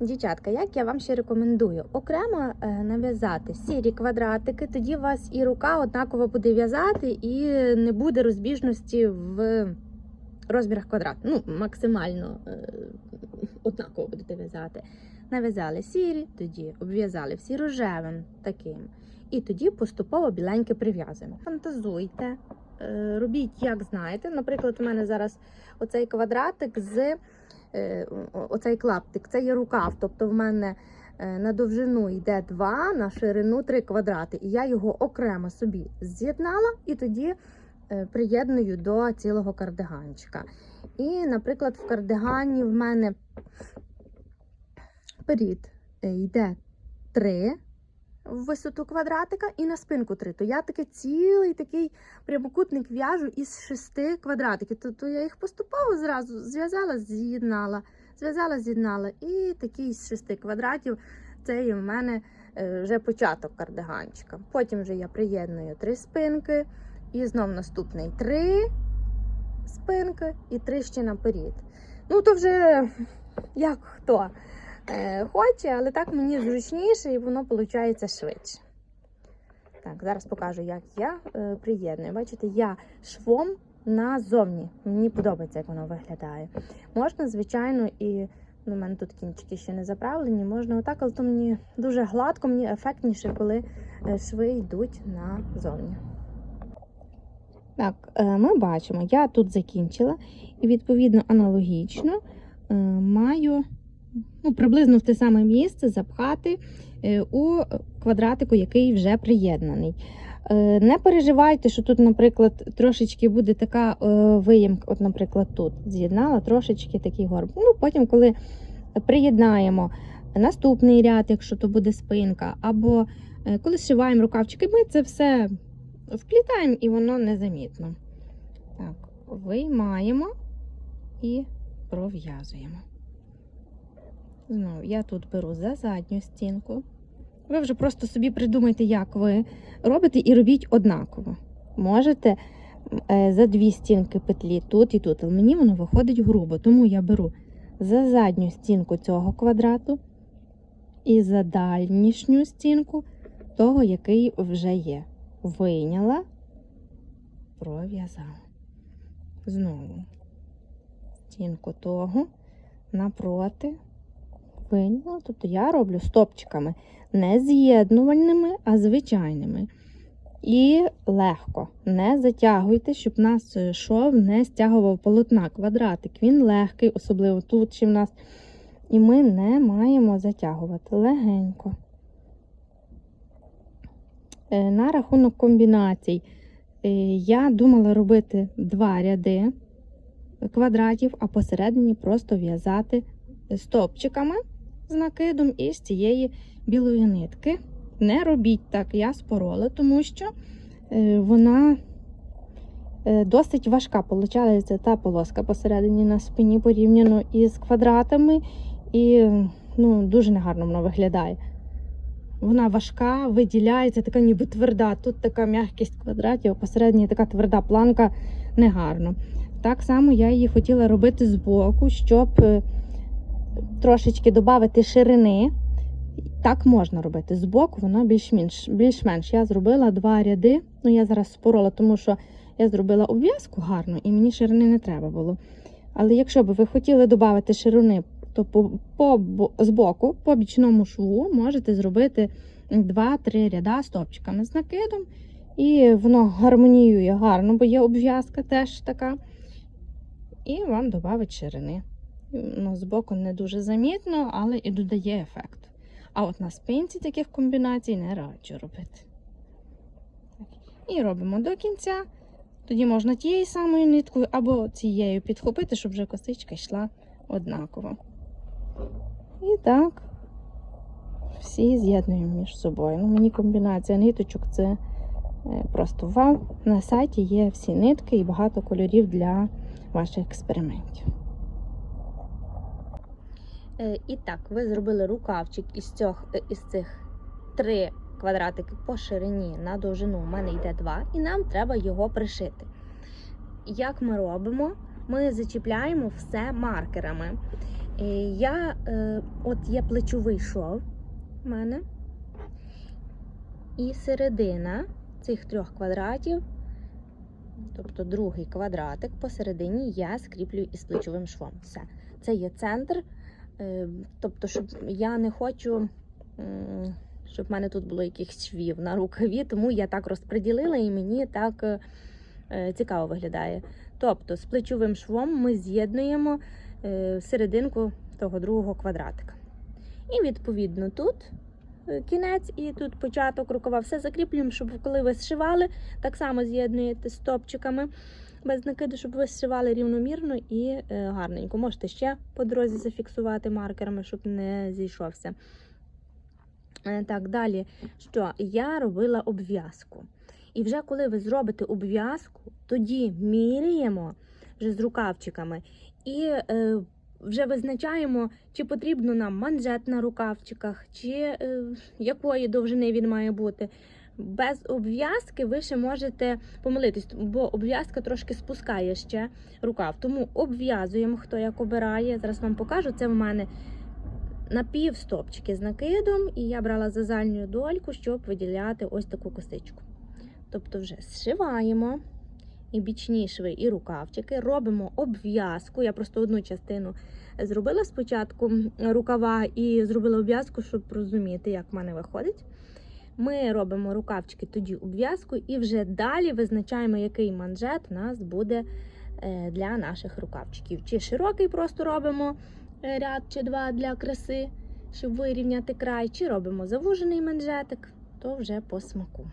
Дівчатка, як я вам ще рекомендую, окремо е, нав'язати сірі квадратики, тоді у вас і рука однаково буде в'язати, і не буде розбіжності в розмірах квадрат. Ну, максимально е, однаково будете в'язати. Нав'язали сірі, тоді обв'язали всі рожевим таким. І тоді поступово біленьке прив'язуємо. Фантазуйте, е, робіть, як знаєте. Наприклад, у мене зараз оцей квадратик з оцей клаптик, це є рукав. Тобто в мене е, на довжину йде 2, на ширину 3 квадрати. І я його окремо собі з'єднала і тоді е, приєдную до цілого кардиганчика. І, наприклад, в кардигані в мене перід е, йде 3 в висоту квадратика і на спинку 3. То я таки цілий такий прямокутник в'яжу із шести квадратиків. Тобто я їх поступово зразу зв'язала, з'єднала, зв'язала, з'єднала. І такий з шести квадратів це є в мене е, вже початок кардиганчика. Потім вже я приєдную три спинки, і знов наступний три спинки і три ще наперед. Ну, то вже як хто хоче, але так мені зручніше і воно виходить швидше. Так, зараз покажу, як я е, приєдную. Бачите, я швом назовні. Мені подобається, як воно виглядає. Можна, звичайно, і ну, у мене тут кінчики ще не заправлені. Можна отак, але то мені дуже гладко, мені ефектніше, коли е, шви йдуть назовні. Так, е, ми бачимо, я тут закінчила, і відповідно аналогічно е, маю ну, приблизно в те саме місце запхати е, у квадратику, який вже приєднаний. Е, Не переживайте, що тут, наприклад, трошечки буде така е, виємка, от, наприклад, тут з'єднала трошечки такий горб. Ну, потім, коли приєднаємо наступний ряд, якщо то буде спинка, або коли зшиваємо рукавчики, ми це все вплітаємо і воно незамітно. Так, виймаємо і пров'язуємо. Знову я тут беру за задню стінку. Ви вже просто собі придумайте, як ви робите, і робіть однаково. Можете е, за дві стінки петлі тут і тут, але мені воно виходить грубо, тому я беру за задню стінку цього квадрату і за дальнішню стінку того, який вже є. Вийняла, пров'язала. Знову стінку того напроти вийняла. Тобто я роблю стопчиками не з'єднувальними, а звичайними. І легко. Не затягуйте, щоб нас е, шов не стягував полотна. Квадратик. Він легкий, особливо тут ще в нас. І ми не маємо затягувати легенько. Е, На рахунок комбінацій. Е, Я думала робити два ряди квадратів, а посередині просто в'язати стопчиками з накидом і з цієї білої нитки. Не робіть так, я спорола, тому що е, вона е, досить важка. Получається та полоска посередині на спині порівняно із квадратами, і ну, дуже негарно вона виглядає. Вона важка, виділяється, така ніби тверда. Тут така м'якість квадратів, а така тверда планка негарно. Так само я її хотіла робити збоку, щоб е, трошечки додати ширини. Так можна робити. Збоку воно більш-менш. більш-менш. Я зробила два ряди. Ну, я зараз спорола, тому що я зробила обв'язку гарно і мені ширини не треба було. Але якщо б ви хотіли додати ширини, то по, по, збоку, по бічному шву, можете зробити 2-3 ряда стопчиками з накидом. І воно гармоніює гарно, бо є обв'язка теж така. І вам додавить ширини. Ну, збоку не дуже замітно, але і додає ефект. А от на спинці таких комбінацій не раджу робити. І робимо до кінця. Тоді можна тією самою ниткою або цією підхопити, щоб вже косичка йшла однаково. І так, всі з'єднуємо між собою. Ну, мені комбінація ниточок це е, просто вау. На сайті є всі нитки і багато кольорів для ваших експериментів. Е, І так, ви зробили рукавчик із цих, е, із цих три квадратики по ширині на довжину. У мене йде два, і нам треба його пришити. Як ми робимо? Ми зачіпляємо все маркерами. Е, Я от є плечовий шов в мене. І середина цих трьох квадратів, тобто другий квадратик посередині я скріплюю із плечовим швом. Все. Це є центр. Е, Тобто, щоб я не хочу, щоб в мене тут було якихось швів на рукаві, тому я так розподілила і мені так е, цікаво виглядає. Тобто, з плечовим швом ми з'єднуємо е, серединку того другого квадратика. І відповідно тут кінець і тут початок рукава. Все закріплюємо, щоб коли ви зшивали, так само з'єднуєте стопчиками без накиду, щоб ви зшивали рівномірно і е, гарненько. Можете ще по дорозі зафіксувати маркерами, щоб не зійшовся. Е, Так, далі, що я робила обв'язку. І вже коли ви зробите обв'язку, тоді міряємо вже з рукавчиками і е, вже визначаємо, чи потрібно нам манжет на рукавчиках, чи е, якої довжини він має бути. Без обв'язки ви ще можете помилитись, бо обв'язка трошки спускає ще рукав. Тому обв'язуємо, хто як обирає. Зараз вам покажу. Це в мене напівстопчики з накидом, і я брала зазальню дольку, щоб виділяти ось таку косичку. Тобто, вже зшиваємо і бічні шви, і рукавчики, робимо обв'язку. Я просто одну частину зробила спочатку рукава і зробила обв'язку, щоб розуміти, як в мене виходить. Ми робимо рукавчики, тоді обв'язку, і вже далі визначаємо, який манжет у нас буде е, для наших рукавчиків. Чи широкий просто робимо е, ряд чи два для краси, щоб вирівняти край, чи робимо завужений манжетик, то вже по смаку.